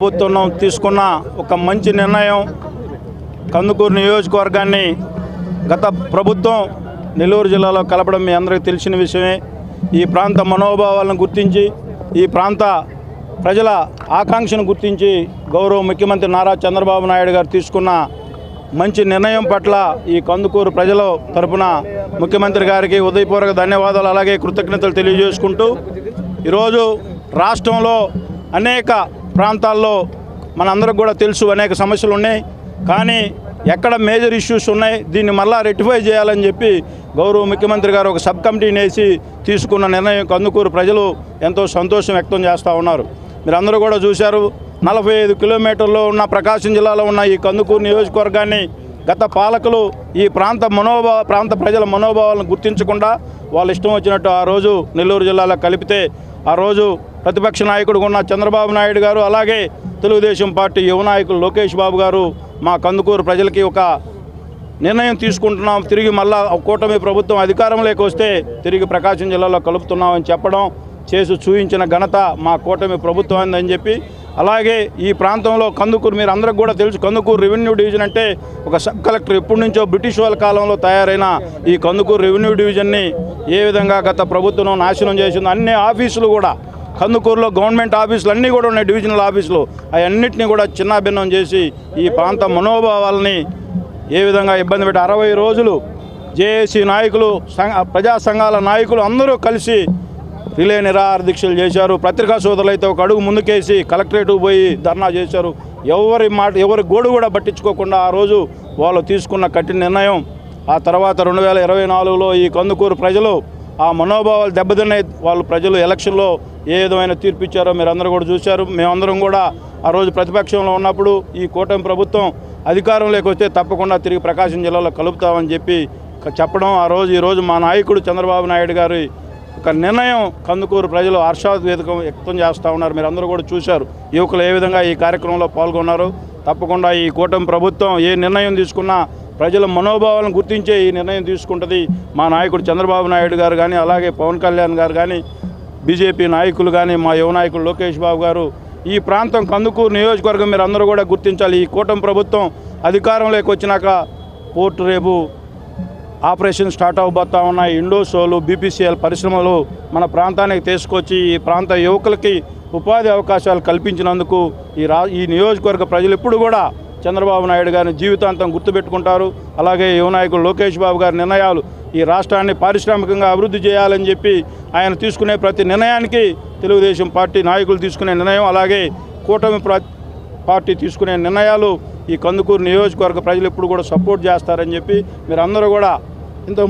ప్రభుత్వం తీసుకున్న ఒక మంచి నిర్ణయం కందుకూరు నియోజకవర్గాన్ని గత ప్రభుత్వం నెల్లూరు జిల్లాలో కలపడం మీ అందరికీ తెలిసిన విషయమే. ఈ ప్రాంత మనోభావాలను గుర్తించి ఈ ప్రాంత ప్రజల ఆకాంక్షను గుర్తించి గౌరవ ముఖ్యమంత్రి నారా చంద్రబాబు నాయుడు గారు తీసుకున్న మంచి నిర్ణయం పట్ల ఈ కందుకూరు ప్రజల తరపున ముఖ్యమంత్రి గారికి ఉదయపూర్వక ధన్యవాదాలు అలాగే కృతజ్ఞతలు తెలియజేసుకుంటూ ఈరోజు రాష్ట్రంలో అనేక ప్రాంతాల్లో మనందరికి కూడా తెలుసు అనేక సమస్యలు ఉన్నాయి. కానీ ఎక్కడ మేజర్ ఇష్యూస్ ఉన్నాయి దీన్ని మళ్ళా రెక్టిఫై చేయాలని చెప్పి గౌరవ ముఖ్యమంత్రి గారు ఒక సబ్ కమిటీని వేసి తీసుకున్న నిర్ణయం కందుకూరు ప్రజలు ఎంతో సంతోషం వ్యక్తం చేస్తూ ఉన్నారు. మీరందరూ కూడా చూశారు నలభై ఐదు కిలోమీటర్లో ఉన్న ప్రకాశం జిల్లాలో ఉన్న ఈ కందుకూరు నియోజకవర్గాన్ని గత పాలకులు ఈ ప్రాంత మనోభావ ప్రాంత ప్రజల మనోభావాలను గుర్తించకుండా వాళ్ళ ఇష్టం వచ్చినట్టు ఆ రోజు నెల్లూరు జిల్లాలో కలిపితే ఆ రోజు ప్రతిపక్ష నాయకుడు ఉన్న చంద్రబాబు నాయుడు గారు అలాగే తెలుగుదేశం పార్టీ యువ నాయకులు లోకేష్ బాబు గారు మా కందుకూరు ప్రజలకి ఒక నిర్ణయం తీసుకుంటున్నాం. తిరిగి మళ్ళా కూటమి ప్రభుత్వం అధికారంలోకి వస్తే తిరిగి ప్రకాశం జిల్లాలో కలుపుతున్నామని చెప్పడం చేసి చూపించిన ఘనత మా కూటమి ప్రభుత్వం అని చెప్పి అలాగే ఈ ప్రాంతంలో కందుకూరు మీరు అందరికి కూడా తెలుసు కందుకూరు రెవెన్యూ డివిజన్ అంటే ఒక సబ్ కలెక్టర్ ఎప్పటి నుంచో బ్రిటిష్ వాళ్ళ కాలంలో తయారైన ఈ కందుకూరు రెవెన్యూ డివిజన్ని ఏ విధంగా గత ప్రభుత్వం నాశనం చేసిందో అన్ని ఆఫీసులు కూడా కందుకూరులో గవర్నమెంట్ ఆఫీసులు అన్నీ కూడా ఉన్నాయి డివిజనల్ ఆఫీసులు. అవన్నింటినీ కూడా చిన్నాభిన్నం చేసి ఈ ప్రాంత మనోభావాలని ఏ విధంగా ఇబ్బంది పెట్టి అరవై రోజులు జేఏసీ నాయకులు ప్రజా సంఘాల నాయకులు అందరూ కలిసి రిలే నిరాహార దీక్షలు చేశారు. పత్రికా సోదరులు అయితే ఒక అడుగు ముందుకేసి కలెక్టరేట్ పోయి ధర్నా చేశారు. ఎవరి మాట ఎవరి గోడు కూడా పట్టించుకోకుండా ఆ రోజు వాళ్ళు తీసుకున్న కఠిన నిర్ణయం. ఆ తర్వాత రెండు వేల ఇరవై నాలుగులో ఈ కందుకూరు ప్రజలు ఆ మనోభావాలు దెబ్బతిన్నాయి. వాళ్ళు ప్రజలు ఎలక్షన్లో ఏ విధమైన తీర్పు ఇచ్చారో మీరు అందరూ కూడా చూశారు. మేమందరం కూడా ఆ రోజు ప్రతిపక్షంలో ఉన్నప్పుడు ఈ కూటమి ప్రభుత్వం అధికారంలోకి వస్తే తప్పకుండా తిరిగి ప్రకాశం జిల్లాలో కలుపుతామని చెప్పి చెప్పడం ఆ రోజు ఈరోజు మా నాయకుడు చంద్రబాబు నాయుడు గారి ఒక నిర్ణయం కందుకూరు ప్రజలు హర్షాద్వేదకం వ్యక్తం చేస్తూ ఉన్నారు. మీరు అందరూ కూడా చూశారు. యువకులు ఏ విధంగా ఈ కార్యక్రమంలో పాల్గొన్నారు. తప్పకుండా ఈ కూటమి ప్రభుత్వం ఏ నిర్ణయం తీసుకున్నా ప్రజల మనోభావాలను గుర్తించే ఈ నిర్ణయం తీసుకుంటుంది మా నాయకుడు చంద్రబాబు నాయుడు గారు కానీ అలాగే పవన్ కళ్యాణ్ గారు కానీ బీజేపీ నాయకులు కానీ మా యువ నాయకుడు లోకేష్ బాబు గారు. ఈ ప్రాంతం కందుకూరు నియోజకవర్గం మీరు అందరూ కూడా గుర్తించాలి. ఈ కూటమి ప్రభుత్వం అధికారంలోకి వచ్చినాక పోర్టు రేపు ఆపరేషన్ స్టార్ట్ అవబోతా ఉన్నాయి. ఇండోసోలు బీపీసీఎల్ పరిశ్రమలు మన ప్రాంతానికి తీసుకొచ్చి ఈ ప్రాంత యువకులకి ఉపాధి అవకాశాలు కల్పించినందుకు ఈ రా ఈ నియోజకవర్గ ప్రజలు ఎప్పుడు కూడా చంద్రబాబు నాయుడు గారిని జీవితాంతం గుర్తుపెట్టుకుంటారు. అలాగే యువ నాయకుడు లోకేష్ బాబు గారి నిర్ణయాలు ఈ రాష్ట్రాన్ని పారిశ్రామికంగా అభివృద్ధి చేయాలని చెప్పి ఆయన తీసుకునే ప్రతి నిర్ణయానికి తెలుగుదేశం పార్టీ నాయకులు తీసుకునే నిర్ణయం అలాగే కూటమి ప్ర పార్టీ తీసుకునే నిర్ణయాలు ఈ కందుకూరు నియోజకవర్గ ప్రజలు ఎప్పుడు కూడా సపోర్ట్ చేస్తారని చెప్పి మీరు కూడా ఇంత